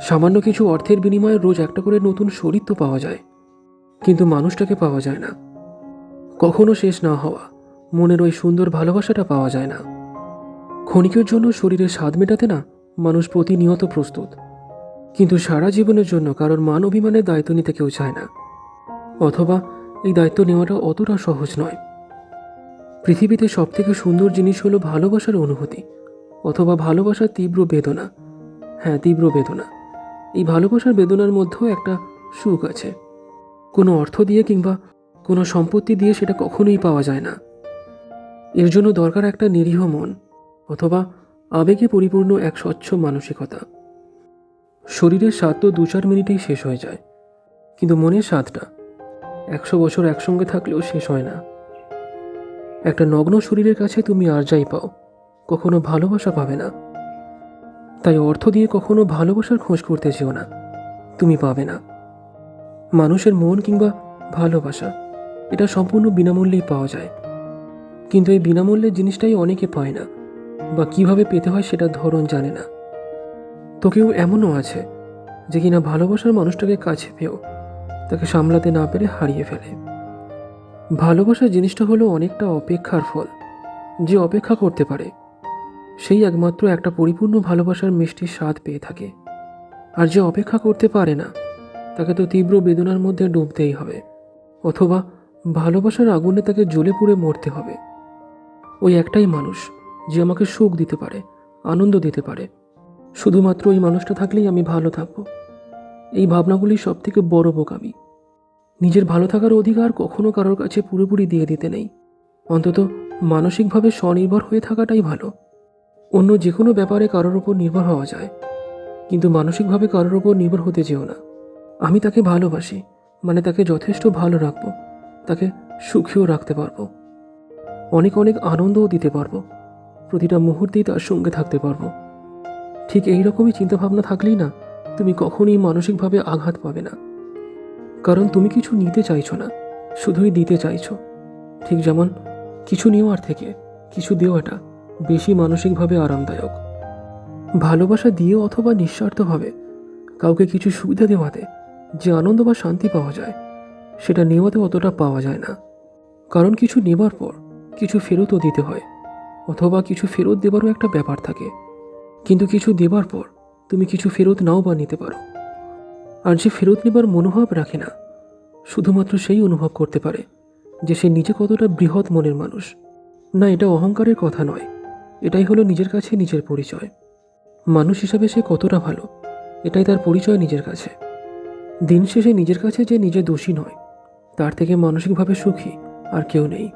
সামান্য কিছু অর্থের বিনিময়ে রোজ একটা করে নতুন শরীর তো পাওয়া যায়। কিন্তু মানুষটাকে পাওয়া যায় না। কখনো শেষ না হওয়া, মনের ওই সুন্দর ভালোবাসাটা পাওয়া যায় না। ক্ষণিকের জন্য শরীরের স্বাদ মেটাতে না মানুষ প্রতিনিয়ত প্রস্তুত। কিন্তু সারা জীবনের জন্য কারোর মান অভিমানের দায়িত্ব নিতে কেউ চায় না। অথবা এই দায়িত্ব নেওয়াটা অতটা সহজ নয়। পৃথিবীতে সবথেকে সুন্দর জিনিস হলো ভালোবাসার অনুভূতি, অথবা ভালোবাসার তীব্র বেদনা। হ্যাঁ তীব্র বেদনা। এই ভালোবাসার বেদনার মধ্যেও একটা সুখ আছে। কোনো অর্থ দিয়ে কিংবা কোনো সম্পত্তি দিয়ে সেটা কখনোই পাওয়া যায় না। এর জন্য দরকার একটা নিরীহ মন অথবা আবেগে পরিপূর্ণ এক স্বচ্ছ মানসিকতা। শরীরের স্বাদ তো দু চার মিনিটেই শেষ হয়ে যায়, কিন্তু মনের স্বাদটা একশো বছর একসঙ্গে থাকলেও শেষ হয় না। একটা নগ্ন শরীরের কাছে তুমি আর যাই পাও, কখনো ভালোবাসা পাবে না। তাই অর্থ দিয়ে কখনো ভালোবাসার খোঁজ করতে যেও না। তুমি পাবে না। মানুষের মন কিংবা ভালোবাসা, এটা সম্পূর্ণ বিনামূল্যেই পাওয়া যায়। কিন্তু এই বিনামূল্যের জিনিসটাই অনেকে পায় না, বা কীভাবে পেতে হয় সেটার ধরন জানে না। তো কেউ এমনও আছে, যে কিনা ভালোবাসার মানুষটাকে কাছে পেয়েও তাকে সামলাতে না পেরে হারিয়ে ফেলে। ভালোবাসার জিনিসটা হলো অনেকটা অপেক্ষার ফল, যে অপেক্ষা করতে পারে। সেই একমাত্র একটা পরিপূর্ণ ভালোবাসার মিষ্টির স্বাদ পেয়ে থাকে। আর যে অপেক্ষা করতে পারে না, তাকে তো তীব্র বেদনার মধ্যে ডুবতেই হবে। অথবা ভালোবাসার আগুনে তাকে জ্বলে পুড়ে মরতে হবে। ওই একটাই মানুষ যে আমাকে সুখ দিতে পারে, আনন্দ দিতে পারে। শুধুমাত্র ওই মানুষটা থাকলেই আমি ভালো থাকব। এই ভাবনাগুলি সব থেকে বড় বোকামি। নিজের ভালো থাকার অধিকার কখনো কারোর কাছে পুরোপুরি দিয়ে দিতে নেই। অন্তত মানসিকভাবে স্বনির্ভর হয়ে থাকাটাই ভালো। অন্য যে কোনো ব্যাপারে কারোর ওপর নির্ভর হওয়া যায়। কিন্তু মানসিকভাবে কারোর ওপর নির্ভর হতে যেও না। আমি তাকে ভালোবাসি মানে তাকে যথেষ্ট ভালো রাখব, তাকে সুখীও রাখতে পারব। অনেক অনেক আনন্দও দিতে পারব, প্রতিটা মুহূর্তেই তার সঙ্গে থাকতে পারব। ঠিক এই রকমই চিন্তাভাবনা থাকলেই না, তুমি কখনোই মানসিকভাবে আঘাত পাবে না। কারণ তুমি কিছু নিতে চাইছো না, শুধুই দিতে চাইছো। ঠিক যেমন, কিছু নেওয়ার থেকে, কিছু দেওয়াটা বেশি মানসিকভাবে আরামদায়ক। ভালোবাসা দিয়ে অথবা নিঃস্বার্থভাবে কাউকে কিছু সুবিধা দেওয়াতে যে আনন্দ বা শান্তি পাওয়া যায়, সেটা নেওয়াতে অতটা পাওয়া যায় না। কারণ কিছু নেবার পর কিছু ফেরতও দিতে হয়, অথবা কিছু ফেরত দেবারও একটা ব্যাপার থাকে। কিন্তু কিছু দেবার পর তুমি কিছু ফেরত নাও বা নিতে পারো। আর যে ফেরত নেবার মনোভাব রাখে না, শুধুমাত্র সেই অনুভব করতে পারে যে সে নিজে কতটা বৃহৎ মনের মানুষ। না, এটা অহংকারের কথা নয়। এটাই হলো নিজের কাছে নিজের পরিচয়। মানুষ হিসাবে সে কতটা ভালো, এটাই তার পরিচয় নিজের কাছে। দিন শেষে নিজের কাছে যে নিজে দোষী নয়, তার থেকে মানসিকভাবে সুখী আর কেউ নেই।